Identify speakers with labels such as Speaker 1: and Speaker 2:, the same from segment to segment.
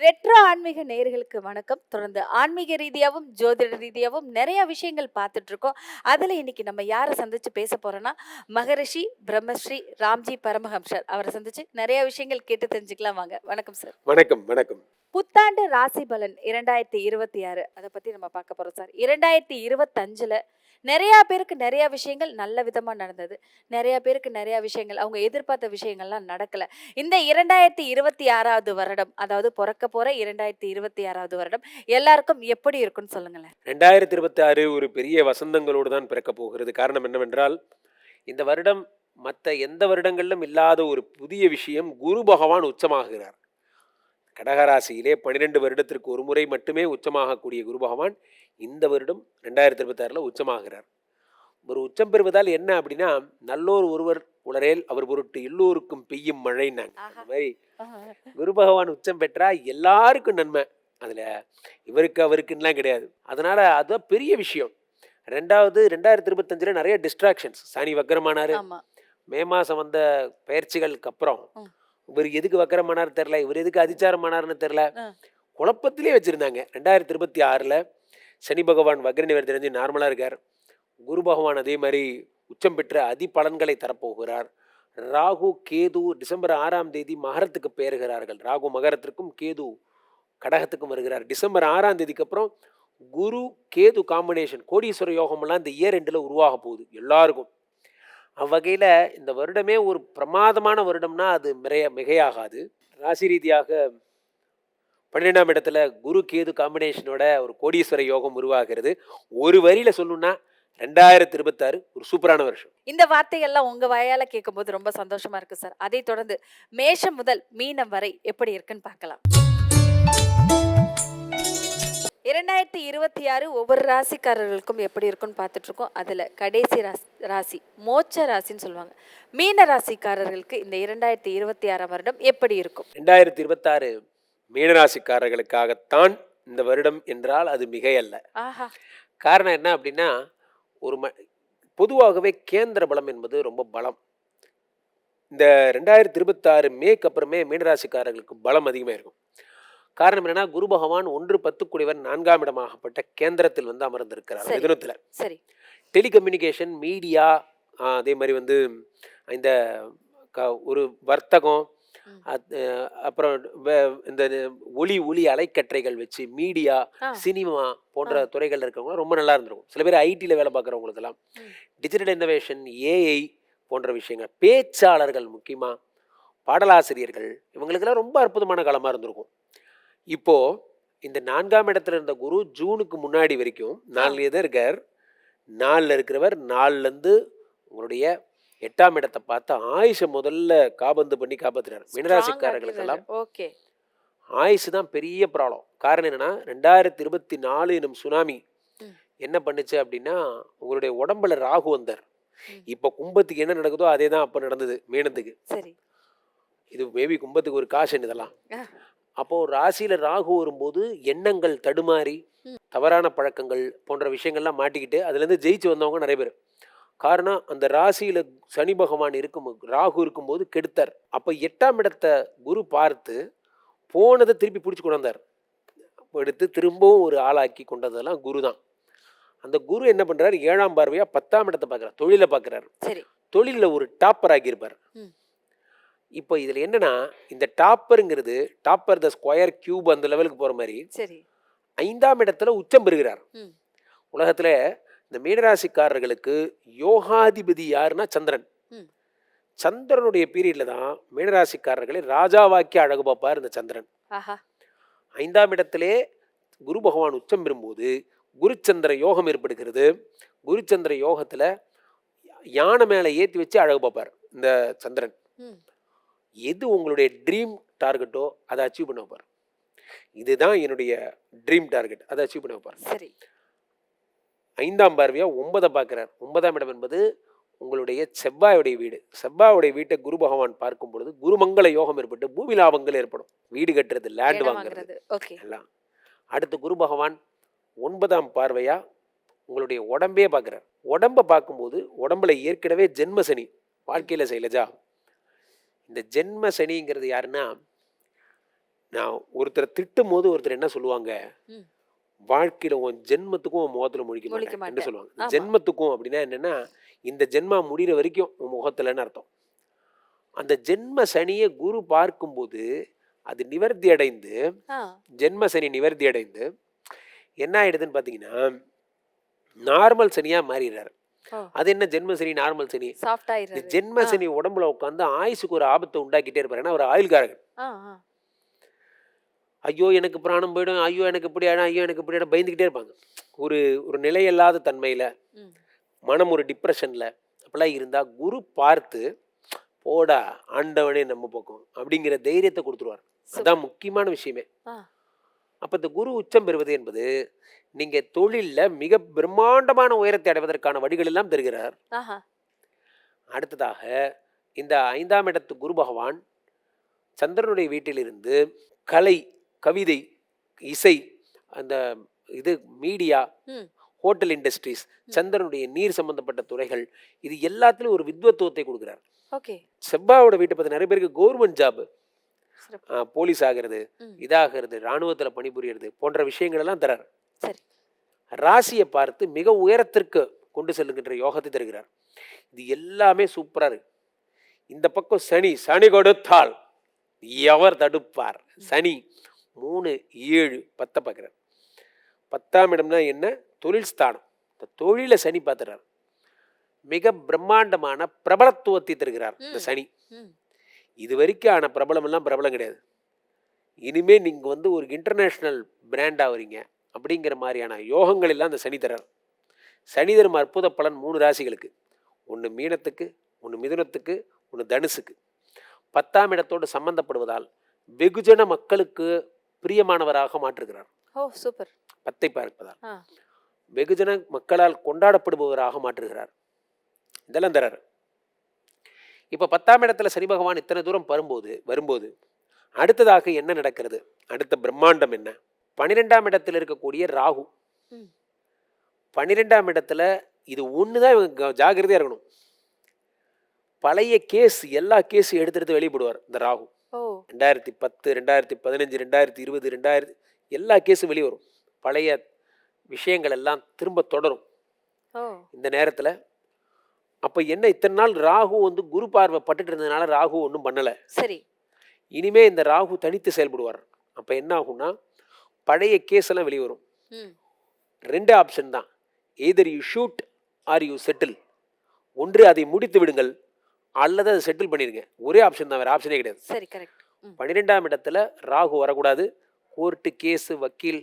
Speaker 1: Retro ஆன்மீக நேயர்களுக்கு வணக்கம். தொடர்ந்து ஆன்மீக ரீதியாகவும் ஜோதிட ரீதியாகவும் நிறைய விஷயங்கள் பார்த்துட்டு இருக்கோம் அதில் இன்னைக்கு நம்ம யாரை சந்திச்சு பேச போறோம்னா மகரிஷி பிரம்மஸ்ரீ ராம்ஜி பரமஹம்சர் அவரை சந்திச்சு நிறைய விஷயங்கள் கேட்டு தெரிஞ்சுக்கலாம் வாங்க. வணக்கம் சார்.
Speaker 2: வணக்கம் வணக்கம்.
Speaker 1: புத்தாண்டு ராசி பலன் இரண்டாயிரத்தி இருபத்தி ஆறு. அதை பத்தி நம்ம பார்க்க போறோம் சார். இரண்டாயிரத்தி இருபத்தஞ்சுல நிறைய பேருக்கு நிறைய விஷயங்கள் நல்ல விதமா நடந்தது. நிறைய பேருக்கு நிறைய விஷயங்கள் அவங்க எதிர்பார்த்த விஷயங்கள்லாம் நடக்கல. இந்த இரண்டாயிரத்தி இருபத்தி ஆறாவது வருடம் அதாவது பிறக்க போற இரண்டாயிரத்தி இருபத்தி ஆறாவது வருடம் எல்லாருக்கும் எப்படி இருக்கும்னு சொல்லுங்களேன்.
Speaker 2: ரெண்டாயிரத்தி இருபத்தி ஆறு ஒரு பெரிய வசந்தங்களோடு தான் பிறக்க போகிறது. காரணம் என்னவென்றால் இந்த வருடம் மற்ற எந்த வருடங்களிலும் இல்லாத ஒரு புதிய விஷயம் குரு பகவான் உச்சமாகிறார் கடகராசியிலே பன்னிரெண்டு வருடத்திற்கு ஒரு முறை மட்டுமே உச்சமாகக்கூடிய குரு பகவான் இந்த வருடம் ரெண்டாயிரத்தி இருபத்தாறில் உச்சமாகிறார். ஒரு உச்சம் பெறுவதால் என்ன அப்படின்னா நல்லோர் ஒருவர் உளரேல் அவர் பொருட்டு எல்லோருக்கும் பெய்யும் மழைன்னாங்க. அந்த. மாதிரி குரு பகவான் உச்சம் பெற்றா எல்லாருக்கும் நன்மை. அதில் இவருக்கு அவருக்குன்னெலாம் கிடையாது. அதனால் அதுதான் பெரிய விஷயம். ரெண்டாவது ரெண்டாயிரத்தி இருபத்தஞ்சில் நிறைய டிஸ்ட்ராக்ஷன்ஸ் சனி வக்கரமானார். மே மாதம் வந்த பயிற்சிகளுக்கு அப்புறம். இவர் எதுக்கு வக்கரமானார் தெரில இவர் எதுக்கு அதிச்சாரமானார்னு தெரில. குழப்பத்திலே வச்சுருந்தாங்க. ரெண்டாயிரத்தி இருபத்தி ஆறில் சனி பகவான் வக்ர நிவர் தெரிஞ்சு நார்மலாக இருக்கார். குரு பகவான் அதே மாதிரி உச்சம் பெற்ற அதி பலன்களை தரப்போகிறார். ராகு கேது டிசம்பர் ஆறாம் தேதி மகரத்துக்கு பெயர்கிறார்கள் ராகு மகரத்திற்கும் கேது கடகத்துக்கும் வருகிறார். டிசம்பர் ஆறாம் தேதிக்கு அப்புறம் குரு கேது காம்பினேஷன் கோடீஸ்வர யோகமெல்லாம் இந்த இயர் ரெண்டில் உருவாக போகுது. எல்லாருக்கும். அவ்வகையில் இந்த வருடமே ஒரு பிரமாதமான வருடம்னா அது மிகைய மிகையாகாது. ராசி ரீதியாக பன்னிரெண்டாம் இடத்துல குரு கேது காம்பினேஷனோட ஒரு கோடீஸ்வர யோகம் உருவாகிறது. ஒரு வரியில் சொல்லணும்னா ரெண்டாயிரத்தி இருபத்தாறு ஒரு சூப்பரான வருஷம்.
Speaker 1: இந்த வார்த்தையெல்லாம் உங்க வாயால கேட்கும்போது ரொம்ப சந்தோஷமா இருக்கு சார். அதை தொடர்ந்து மேஷம் முதல் மீனம் வரை எப்படி இருக்குன்னு பார்க்கலாம். இரண்டாயிரத்தி இருபத்தி ஆறு ஒவ்வொரு ராசிக்காரர்களுக்கும் எப்படி இருக்குன்னு பார்த்துட்டு இருக்கோம் அதுல கடைசி ராசி ராசி மோட்ச ராசின்னு சொல்லுவாங்க. மீன ராசிக்காரர்களுக்கு இந்த இரண்டாயிரத்தி இருபத்தி ஆறாம் வருடம் எப்படி இருக்கும்?
Speaker 2: ரெண்டாயிரத்தி இருபத்தாறு மீனராசிக்காரர்களுக்காகத்தான் இந்த வருடம் என்றால் அது மிகையல்ல.
Speaker 1: ஆஹா.
Speaker 2: காரணம் என்ன அப்படின்னா ஒரு ம பொதுவாகவே கேந்திர பலம் என்பது ரொம்ப பலம். இந்த ரெண்டாயிரத்தி இருபத்தாறு மேக்கு அப்புறமே மீனராசிக்காரர்களுக்கு பலம் அதிகமாக இருக்கும் காரணம் என்னன்னா குரு பகவான் ஒன்று பத்து குடிவர் நான்காம் இடமாகப்பட்ட கேந்திரத்தில் வந்து அமர்ந்திருக்கிறார். மிதுனத்தில்
Speaker 1: சரி
Speaker 2: டெலிகம்யூனிகேஷன் மீடியா அதே மாதிரி வந்து இந்த க ஒரு வர்த்தகம் அப்புறம் இந்த ஒளி ஒளி அலைக்கற்றைகள் வச்சு மீடியா. சினிமா போன்ற துறைகள் இருக்கிறவங்க ரொம்ப நல்லா இருந்திருக்கும். சில பேர் ஐடியில் வேலை பார்க்குறவங்களுக்கெல்லாம். டிஜிட்டல் இன்னோவேஷன் ஏஐ போன்ற விஷயங்கள் பேச்சாளர்கள் முக்கியமாக பாடலாசிரியர்கள் இவங்களுக்கெல்லாம் ரொம்ப அற்புதமான காலமாக இருந்திருக்கும். இப்போ இந்த நான்காம் இடத்துல இருந்த குரு ஜூனுக்கு முன்னாடி வரைக்கும் நாலு தான் இருக்கார். நாலில் இருக்கிறவர் நாலுலேருந்து உங்களுடைய எட்டாம் இடத்தை பார்த்து ஆயுஷை முதல்ல காபந்து பண்ணி காப்பாத்துறாரு. மீனராசிக்காரர்களுக்கெல்லாம்
Speaker 1: ஓகே
Speaker 2: ஆயுசு தான் பெரிய ப்ராப்ளம். காரணம் என்னன்னா ரெண்டாயிரத்தி இருபத்தி நாலு எனும் சுனாமி. என்ன பண்ணுச்சு அப்படின்னா உங்களுடைய உடம்புல ராகு வந்தார். இப்போ கும்பத்துக்கு என்ன நடக்குதோ அதே தான் அப்போ நடந்தது மீனத்துக்கு.
Speaker 1: சரி.
Speaker 2: இது மேபி கும்பத்துக்கு ஒரு காஷன் இதெல்லாம்?
Speaker 1: ஆ.
Speaker 2: அப்போ ராசியில ராகு வரும்போது எண்ணங்கள் தடுமாறி. தவறான பழக்கங்கள் போன்ற விஷயங்கள்லாம் மாட்டிக்கிட்டு அதுலேருந்து ஜெயிச்சு வந்தவங்க நிறைய பேர். காரணம் அந்த ராசியில சனி பகவான் இருக்கும் ராகு இருக்கும்போது கெடுத்தார். அப்போ எட்டாம் இடத்தை குரு பார்த்து போனதை திருப்பி பிடிச்சி கொண்டாந்தார் எடுத்து திரும்பவும் ஒரு ஆளாக்கி கொண்டதெல்லாம் குரு தான் அந்த குரு என்ன பண்றாரு? ஏழாம் பார்வையா பத்தாம் இடத்தை பார்க்குறார் தொழிலை பார்க்குறாரு. தொழிலில் ஒரு டாப்பர் ஆகியிருப்பார். இப்போ இதில் என்னன்னா இந்த டாப்பருங்கிறது டாப்பர் த ஸ்கொயர் கியூப் அந்த லெவலுக்கு போகிற மாதிரி
Speaker 1: சரி.
Speaker 2: ஐந்தாம் இடத்துல உச்சம் பெறுகிறார். உலகத்தில் இந்த மீனராசிக்காரர்களுக்கு யோகாதிபதி யாருன்னா சந்திரன். சந்திரனுடைய பீரியட்ல தான் மீனராசிக்காரர்களை ராஜாவாக்கி அழகு பார்ப்பார் இந்த சந்திரன். ஐந்தாம் இடத்திலே குரு பகவான் உச்சம் பெறும்போது குருச்சந்திர யோகம் ஏற்படுகிறது. குருச்சந்திர யோகத்தில் யானை மேலே ஏற்றி வச்சு அழகு பார்ப்பார் இந்த சந்திரன். எது உங்களுடைய ட்ரீம் டார்கெட்டோ அதை அச்சீவ் பண்ண வைப்பார் இதுதான் என்னுடைய ட்ரீம் டார்கெட் அதை அச்சீவ் பண்ண வைப்பார்
Speaker 1: சரி.
Speaker 2: ஐந்தாம் பார்வையா ஒன்பதை பார்க்குறார். ஒன்பதாம் இடம் என்பது உங்களுடைய செவ்வாயுடைய வீடு. செவ்வாயுடைய வீட்டை குரு பகவான் பார்க்கும் பொழுது குருமங்கள யோகம் ஏற்பட்டு பூமி லாபங்கள் ஏற்படும். வீடு கட்டுறது லேண்ட் வாங்குறது. எல்லாம். அடுத்து குரு பகவான் ஒன்பதாம் பார்வையா உங்களுடைய உடம்பே பார்க்குறார். உடம்பை பார்க்கும்போது உடம்புல ஏற்கனவே ஜென்ம சனி. வாழ்க்கையில் சைலஜா இந்த ஜென்ம சனிங்கிறது யாருன்னா நான் ஒருத்தரை திட்டும் போது ஒருத்தர் என்ன சொல்லுவாங்க. வாழ்க்கையில உன் ஜென்மத்துக்கும் உன் முகத்துல முழிக்க மாட்டேன் என்ன. சொல்லுவாங்க. ஜென்மத்துக்கும் அப்படின்னா என்னன்னா இந்த ஜென்மா முடிகிற வரைக்கும் உன் முகத்துலன்னு அர்த்தம் அந்த ஜென்ம சனியை குரு பார்க்கும்போது அது நிவர்த்தி அடைந்து ஜென்ம சனி நிவர்த்தி அடைந்து என்ன ஆயிடுதுன்னு பார்த்தீங்கன்னா நார்மல் சனியா மாறிடுறாரு. அது என்ன ஜென்ம சனி நார்மல் சனி?
Speaker 1: சாஃப்ட்
Speaker 2: இந்த ஜென்ம. சனி உடம்புல உட்காந்து ஆயுசுக்கு ஒரு ஆபத்தை உண்டாக்கிட்டே இருப்பாரு. ஏன்னா அவர் ஆயுள்காரகன். ஐயோ எனக்கு பிராணம் போயிடும். ஐயோ எனக்கு இப்படி ஆயிடும். ஐயோ எனக்கு இப்படி ஆயிடும். பயந்துக்கிட்டே இருப்பாங்க. ஒரு ஒரு நிலையில்லாத தன்மையில
Speaker 1: ம்.
Speaker 2: மனம் ஒரு டிப்ரெஷன்ல அப்படிலாம் இருந்தா குரு பார்த்து போடா ஆண்டவனே நம்ம பக்கம் அப்படிங்கிற தைரியத்தை கொடுத்துருவார். அதான் முக்கியமான விஷயமே. அப்ப இந்த குரு உச்சம் பெறுவது என்பது நீங்க தொழில்ல மிக பிரம்மாண்டமான உயரத்தை அடைவதற்கான வழிகள் எல்லாம் தருகிறார். அடுத்ததாக இந்த ஐந்தாம் இடத்து குரு பகவான் சந்திரனுடைய வீட்டிலிருந்து கலை கவிதை இசை அந்த இது மீடியா ஹோட்டல் இண்டஸ்ட்ரீஸ் சந்திரனுடைய நீர் சம்பந்தப்பட்ட துறைகள் இது எல்லாத்துலயும் ஒரு வித்வத்துவத்தை கொடுக்குறார்.
Speaker 1: ஓகே.
Speaker 2: செவ்வாயோட வீட்டை பத்தி நிறைய பேருக்கு கவர்மெண்ட் ஜாப் போலீஸ் ஆகிறது இதாகிறது இராணுவத்துல பணிபுரியறது போன்ற விஷயங்கள் எல்லாம் தரார்.
Speaker 1: சரி.
Speaker 2: ராசியை பார்த்து மிக உயரத்திற்கு கொண்டு செல்லுகின்ற யோகத்தை தருகிறார். இது எல்லாமே சூப்பரா இருக்கு. இந்த பக்கம் சனி சனி கொடுத்தால் எவர் தடுப்பார்? சனி. மூணு ஏழு பத்தை பார்க்குறார். பத்தாம் இடம்னா என்ன? தொழில் ஸ்தானம். இந்த தொழிலை சனி பார்த்துறார் மிக பிரம்மாண்டமான பிரபலத்துவத்தை தருகிறார் இந்த. சனி. இது வரைக்கும் ஆன பிரபலம் எல்லாம் பிரபலம் கிடையாது. இனிமே நீங்க வந்து ஒரு இன்டர்நேஷனல் பிராண்ட் ஆகுறீங்க அப்படிங்கிற மாதிரியான யோகங்கள் எல்லாம் அந்த சனி தரார் சனி தரும் அற்புத பலன் மூணு ராசிகளுக்கு. ஒன்று மீனத்துக்கு ஒன்று மிதுனத்துக்கு ஒன்று தனுசுக்கு. பத்தாம் இடத்தோடு சம்பந்தப்படுவதால் வெகுஜன மக்களுக்கு பிரியமானவராக மாற்றுகிறார்.
Speaker 1: Oh super.
Speaker 2: பத்தை பார்ப்பதால் வெகுஜன மக்களால் கொண்டாடப்படுபவராக மாற்றுகிறார். இதெல்லாம் தரார். இப்போ பத்தாம் இடத்துல சனி பகவான் இத்தனை தூரம் வரும்போது வரும்போது அடுத்ததாக என்ன நடக்கிறது? அடுத்த பிரம்மாண்டம் என்ன? பன்னிரெண்டாம் இடத்துல இருக்கக்கூடிய ராகு. பன்னிரெண்டாம் இடத்துல இது ஒன்று தான் இவங்க க- ஜாக்கிரதையா இருக்கணும். பழைய கேஸ் எல்லா கேஸும் எடுத்து எடுத்து வெளியே போடுவார் இந்த ராகு. ரெண்டாயிரத்தி பத்து ரெண்டாயிரத்தி பதினஞ்சு ரெண்டாயிரத்தி இருபது ரெண்டாயிரத்தி எல்லா கேஸும் வெளியே வரும் பழைய விஷயங்கள் எல்லாம் திரும்ப தொடரும். இந்த நேரத்தில் அப்போ என்ன இத்தனை நாள் ராகு வந்து குரு பார்வை பட்டுட்டு இருந்ததுனால ராகு ஒன்றும் பண்ணலை.
Speaker 1: சரி.
Speaker 2: இனிமே இந்த ராகு தனித்து செயல்படுவார். அப்போ என்ன ஆகும்னா பழைய கேஸ் எல்லாம் வெளியே வரும்
Speaker 1: ம்.
Speaker 2: ரெண்டு ஆப்ஷன் தான். Either you shoot or you settle ஒன்று அதை முடித்து விடுங்கள் அல்லது அதை செட்டில் பண்ணிடுங்க. ஒரே ஆப்ஷன் தான் வேறு ஆப்ஷனே கிடையாது.
Speaker 1: சரி கரெக்ட்
Speaker 2: பன்னிரெண்டாம் இடத்துல ராகு வரக்கூடாது. கோர்ட்டு கேஸு வக்கீல்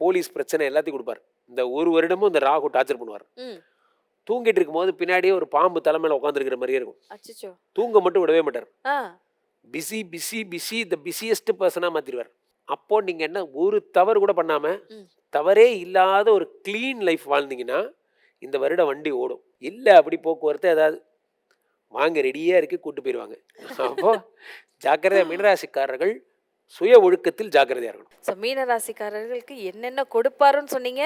Speaker 2: போலீஸ் பிரச்சனை எல்லாத்தையும் கொடுப்பார். இந்த ஒரு வருடமும் இந்த ராகு டார்ச்சர் பண்ணுவார். தூங்கிட்டு இருக்கும்போது பின்னாடியே ஒரு பாம்பு தலைமையில உட்காந்துருக்கிற மாதிரியே இருக்கும். தூங்க மட்டும் விடவே மாட்டார். Busy busy busy the busiest பர்சனாக மாற்றிடுவார் அப்போ நீங்கள் என்ன ஒரு தவறு கூட பண்ணாமல். தவறே இல்லாத ஒரு க்ளீன் லைஃப் வாழ்ந்தீங்கன்னா இந்த வருடம் வண்டி ஓடும் இல்லை அப்படி போக்குவரத்து ஏதாவது வாங்க ரெடியாக இருக்கு கூட்டு போயிடுவாங்க அப்போ ஜாக்கிரதை மீனராசிக்காரர்கள் சுய ஒழுக்கத்தில் ஜாக்கிரதையாக இருக்கணும்.
Speaker 1: ஸோ மீன ராசிக்காரர்களுக்கு என்னென்ன கொடுப்பாருன்னு சொன்னீங்க.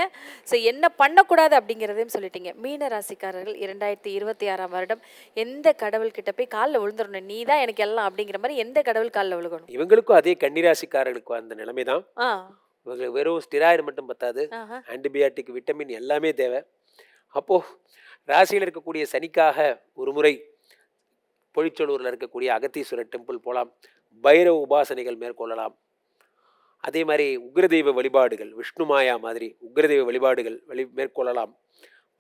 Speaker 1: ஸோ என்ன பண்ணக்கூடாது அப்படிங்கிறதையும் சொல்லிட்டீங்க. மீன ராசிக்காரர்கள் இரண்டாயிரத்தி இருபத்தி ஆறாம் வருடம் எந்த கடவுள்கிட்ட போய் காலில் விழுந்துடணும்? நீ தான் எனக்கு எல்லாம் அப்படிங்கிற மாதிரி எந்த கடவுள் காலில் விழுகணும்?
Speaker 2: இவங்களுக்கும் அதே கன்னிராசிக்காரர்களுக்கும் அந்த நிலைமை தான். இவங்களுக்கு வெறும் ஸ்டிராய்டு மட்டும் பத்தாது. ஆன்டிபயாட்டிக் விட்டமின் எல்லாமே தேவை. அப்போது ராசியில் இருக்கக்கூடிய சனிக்காக ஒரு முறை பொழிச்சொலூரில் இருக்கக்கூடிய அகத்தீஸ்வரர் டெம்பிள் போகலாம் பைரவ உபாசனைகள் மேற்கொள்ளலாம். அதே மாதிரி உக்ரதெய்வ வழிபாடுகள் விஷ்ணு மாயா மாதிரி உக்ரதெய்வ வழிபாடுகள் வழி மேற்கொள்ளலாம்.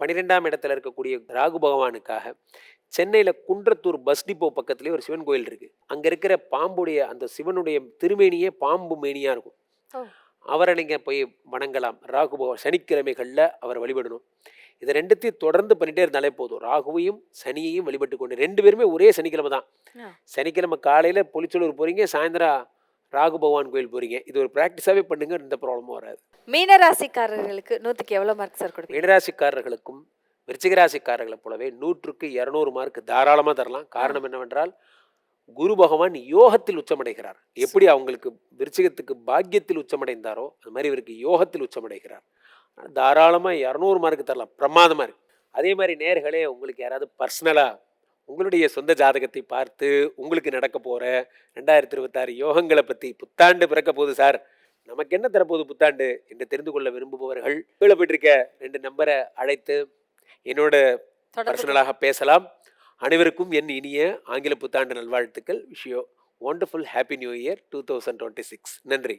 Speaker 2: பன்னிரெண்டாம் இடத்துல இருக்கக்கூடிய ராகு பகவானுக்காக சென்னையில் குன்றத்தூர் பஸ் டிப்போ பக்கத்துலேயே ஒரு சிவன் கோயில் இருக்குது அங்கே இருக்கிற பாம்புடைய அந்த சிவனுடைய திருமேனியே பாம்பு மேனியாக இருக்கும். அவரை நீங்கள் போய் வணங்கலாம். ராகு பகவான் சனிக்கிழமைகளில் அவர் வழிபடணும். இதை ரெண்டுத்தையும் தொடர்ந்து பண்ணிட்டே இருந்தாலே போதும். ராகுவையும் சனியையும் வழிபட்டு கொண்டு ரெண்டு பேருமே ஒரே சனிக்கிழமை தான். சனிக்கிழமை காலையில் பொலிச்சலூர் போகிறீங்க சாயந்தரம் ராகு பகவான் கோயில் போகிறீங்க இது ஒரு ப்ராக்டிஸாகவே பண்ணுங்க எந்த ப்ராப்ளமும் வராது.
Speaker 1: மீன ராசிக்காரர்களுக்கு நூற்றுக்கு எவ்வளோ மார்க் சார் கொடுப்பீங்க?
Speaker 2: மீனராசிக்காரர்களுக்கும் விருச்சிகராசிக்காரர்களைப் போலவே நூற்றுக்கு இரநூறு மார்க் தாராளமாக தரலாம். காரணம் என்னவென்றால் குரு பகவான் யோகத்தில் உச்சமடைகிறார். எப்படி அவங்களுக்கு விருச்சிகத்துக்கு பாக்கியத்தில் உச்சமடைந்தாரோ அது மாதிரி இவருக்கு யோகத்தில் உச்சமடைகிறார். தாராளமாக இரநூறு மார்க் தரலாம். பிரமாதமாக இருக்கு. அதே மாதிரி நேர்களே உங்களுக்கு யாராவது பர்சனலாக உங்களுடைய சொந்த ஜாதகத்தை பார்த்து உங்களுக்கு நடக்க போற ரெண்டாயிரத்தி இருபத்தாறு யோகங்களை பத்தி புத்தாண்டு பிறக்க போகுது சார். நமக்கு என்ன தரப்போகுது புத்தாண்டு என்று தெரிந்து கொள்ள விரும்புபவர்கள்? கீழே போயிட்டு இருக்க ரெண்டு நம்பரை அழைத்து என்னோட பர்சனலாக பேசலாம். அனைவருக்கும் என் இனிய ஆங்கில புத்தாண்டு நல்வாழ்த்துக்கள். விஷயம் wonderful happy new year two thousand twenty six நன்றி.